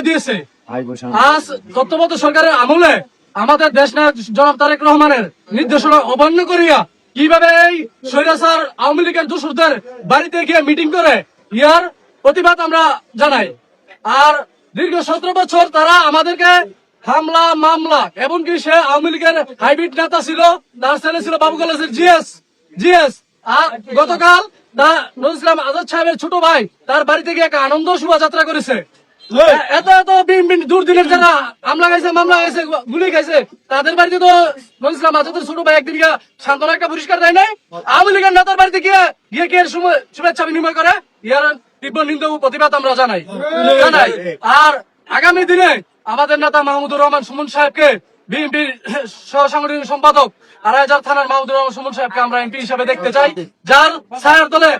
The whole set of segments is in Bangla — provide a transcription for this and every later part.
দিয়েছে আজ সরকারের আমলে আমাদের দেশ নায়ক জনাব তারেক রহমানের নির্দেশনা অমান্য করিয়া কীভাবে এই স্বৈরাচার আওয়ামী লীগের দোসরদের বাড়িতে গিয়ে মিটিং করে, ইয়ার প্রতিবাদ আমরা জানাই। আর দীর্ঘ সতেরো বছর তারা আমাদেরকে হামলা মামলা এমনকি সে আওয়ামী লীগের হাইব্রিড নেতা ছিল তার ছেলে ছিল বাবু কলেজের জিএস জিএস। গতকাল তা- নজরুল ইসলাম আজাদ সাহেবের ছোট ভাই তার বাড়িতে গিয়ে একটা আনন্দ শোভাযাত্রা করেছে। এত এত দূরদিনের যারা হামলা খাইছে মামলা খাইছে গুলি খাইছে তাদের বাড়িতে তো নজরুল ইসলাম আজাদের ছোট ভাই একদিন গিয়ে সান্ত্বনা একটা পুরস্কার দেয় নাই। আওয়ামী লীগের নেতার বাড়িতে গিয়ে গিয়ে কে শুভেচ্ছা বিনিময় করে? ইয়ার তীব্র নিন্দা ও প্রতিবাদ আমরা জানাই। জানাই। আর আগামী দিনে আমাদের নেতা মাহমুদুর রহমান সুমন সাহেবকে বিএনপির সম্পাদক থানার মাহমুদুর রহমান সুমন সাহেবকে আমরা এমপি হিসাবে দেখতে চাই যার ছায়ার তলে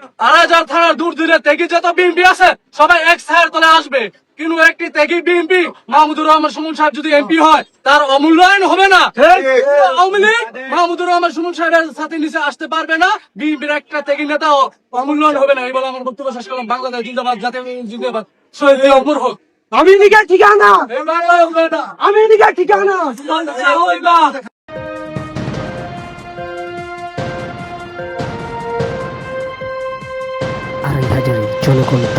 থানার দূর দূরে যত বিএনপি আছে সবাই এক ছায়ার তলে আসবে। কিন্তু একটি ত্যাগী বিএনপি মাহমুদুর রহমান সুমন সাহেব যদি এমপি হয় তার অমূল্যায়ন হবে না। আওয়ামী লীগ মাহমুদুর রহমান সুমন সাহেবের সাথে নিচে আসতে পারবে না। বিএনপির একটা ত্যাগী নেতা অমূল্যায়ন হবে না এই বলে আমার বক্তব্য শেষ করলাম। বাংলাদেশ জিন্দাবাদ জাতীয় জিন্দাবাদ শহীদ অমর হোক। আমেরিকার ঠিকানা। আমেরিকার ঠিকানা। আড়াই হাজারের জনকণ্ঠ